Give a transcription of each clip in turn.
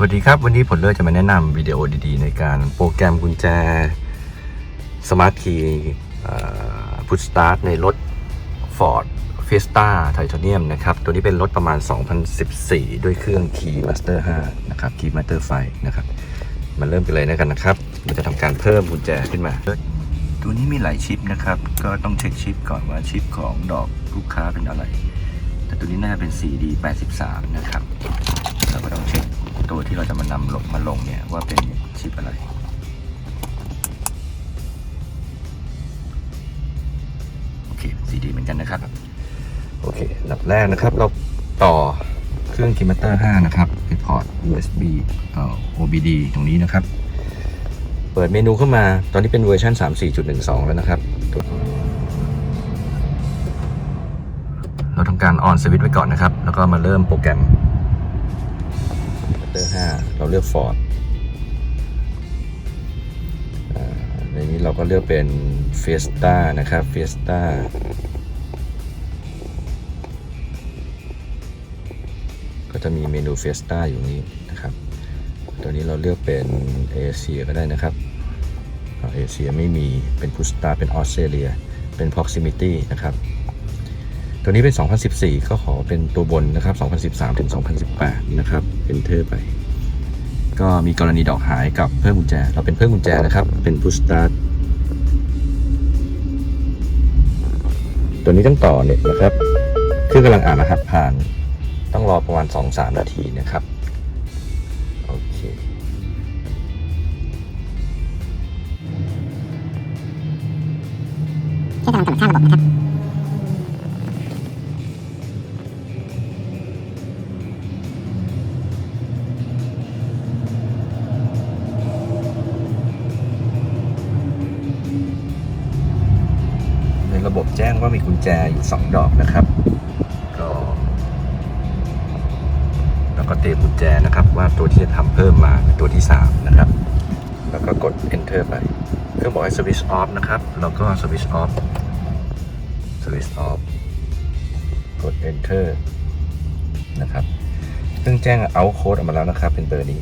สวัสดีครับ วันนี้ผมเลือกจะมาแนะนำวิดีโอดีๆ ในการโปรแกรมกุญแจสมาร์ทคีย์พุทสตาร์ทในรถ Ford Fiesta Titanium นะครับ ตัวนี้เป็นรถประมาณ 2014 ด้วยเครื่อง Keymaster 5 นะครับ Keymaster 5 นะครับ มาเริ่มกันเลยนะกันนะครับมันจะทำการเพิ่มกุญแจขึ้นมา ตัวนี้มีหลายชิปนะครับ ก็ต้องเช็คชิปก่อนว่าชิปของดอกลูกค้าเป็นอะไร แต่ตัวนี้น่าจะเป็น CD 83 นะครับ เราก็ต้องเช็ค ตัวที่เราจะมานำลงมาลงเนี่ยว่าเป็นชิปอะไร โอเค CD เหมือนกันนะครับ โอเคอันดับแรกนะครับ เราต่อเครื่อง k i m a t e r 5นะครับไปพอร์ต USB เอ่อ OBD ตรงนี้นะครับ เปิดเมนูเข้ามาตอนนี้เป็นเวอร์ชัน34.12 แล้วนะครับ เราทำการออนสวิตช์ไว้ก่อนนะครับ แล้วก็มาเริ่มโปรแกรม เราเลือก Ford อ่าในนี้เราก็เลือกเป็น Fiesta นะครับ Fiesta ก็จะมีเมนู Fiesta อยู่นี้นะครับ ตัวนี้เราเลือกเป็นเอเชียก็ได้นะครับเอเชียไม่มีเป็นพุสตาเป็นออสเตรเลีย เป็น proximity นะครับ ตัวนี้เป็น 2014 ก็ขอเป็นตัวบนนะครับ 2013 ถึง 2018 นะครับ enter ไป ก็มีกรณีดอกหายกับเพิ่มกุญแจ เราเป็นเพิ่มกุญแจนะครับ เป็น push start ตัวนี้ต้องต่อเน็ตนะครับ เครื่องกำลังอ่านรหัสผ่าน ต้องรอประมาณ 2-3 นาทีนะครับ บบแจ้งว่ามีกุญแจอยู่ 2 ดอกนะครับ ก็แล้วก็เตรียมกุญแจนะครับ ว่าตัวที่จะทำเพิ่มมาเป็นตัวที่ 3 นะครับ แล้วก็กด enter ไป เครื่องบอกให้ switch off นะครับ แล้วก็ switch off switch off กด enter นะครับเครื่องแจ้ง out code ออกมาแล้วนะครับ เป็นเบอร์นี้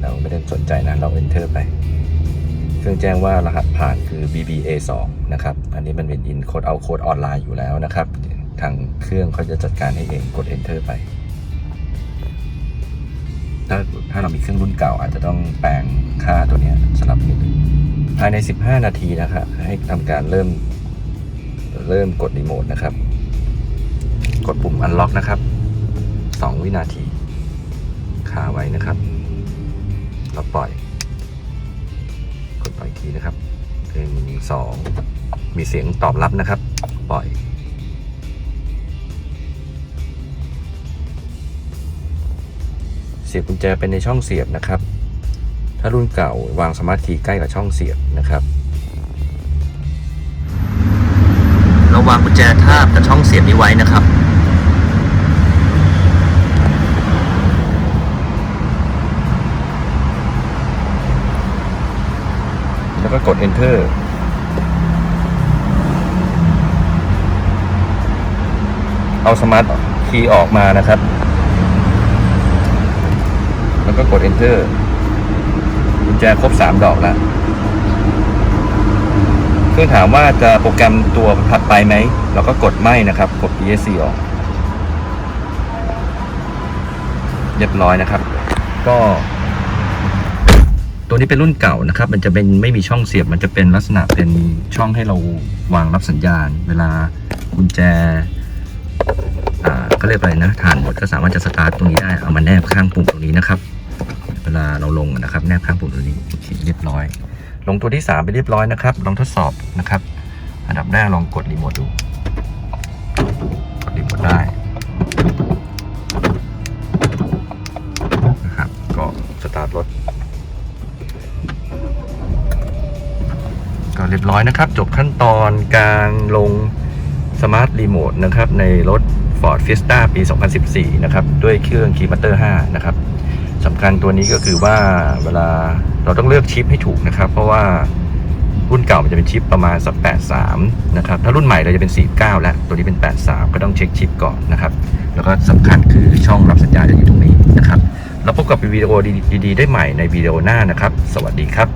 เราไม่ได้สนใจนะ เรา enter ไป เครื่องแจ้งว่ารหัสผ่านคือ BBA 2นะครับ อันนี้มันเป็น in code out code ออนไลน์อยู่แล้วนะครับ ทางเครื่องเขาจะจัดการให้เองกด enter ไป ถ้าถ้าเรามีเครื่องรุ่นเก่าอาจจะต้องแปลงค่าตัวนี้สลับนิดนึงภายใน 15 นาทีนะครับ ให้ทำการเริ่ม เริ่มกดรีโมทนะครับ กดปุ่ม unlock นะครับ 2 วินาที คาไว้นะครับเราปล่อย ปล่อยทีนะครับหนึ่งสองมีเสียงตอบรับนะครับ ปล่อย เสียบกุญแจเป็นในช่องเสียบนะครับ ถ้ารุ่นเก่าวางสมาร์ทคีย์ใกล้กับช่องเสียบนะครับ เราวางกุญแจทาบกับช่องเสียบนี้ไว้นะครับ แล้วก็ก ด enter เอาสมาร์ทคีย์ออกมานะครับ แล้วก็กด enter กุญแจครบ 3 ดอกแล้วเครื่องถามว่าจะโปรแกรมตัวถัดไปไหม เราก็กดไม่นะครับ กด ESC ออก เรียบร้อยนะครับ ก็ ตัวนี้เป็นรุ่นเก่านะครับ มันจะเป็นไม่มีช่องเสียบ มันจะเป็นลักษณะเป็นช่องให้เราวางรับสัญญาณ เวลากุญแจอ่าก็เรียกอะไรนะฐานหมดก็สามารถจะสตาร์ทตรงนี้ได้ เอามาแนบข้างปุ่มตรงนี้นะครับ เวลาเราลงนะครับ แนบข้างปุ่มตรงนี้โอเคเรียบร้อย ลงตัวที่ 3 ไปเรียบร้อยนะครับ ลองทดสอบนะครับ อันดับแรกลองกดรีโมทดู กดรีโมทได้ ร้อยนะครับ จบขั้นตอนการลงสมาร์ทรีโมทนะครับในรถ Ford Fiesta ปี 2014 นะครับ ด้วยเครื่อง Keymaster 5นะครับสำคัญตัวนี้ก็คือว่าเวลาเราต้องเลือกชิปให้ถูกนะครับ เพราะว่ารุ่นเก่ามันจะเป็นชิปประมาณสัก83 นะครับ ถ้ารุ่นใหม่เราจะเป็น 49 แล้ว ตัวนี้เป็น 83 ก็ต้องเช็คชิปก่อนนะครับ แล้วก็สำคัญคือช่องรับสัญญาณจะอยู่ตรงนี้นะครับ แล้วพบกับวิดีโอดีๆได้ใหม่ในวิดีโอหน้านะครับ สวัสดีครับ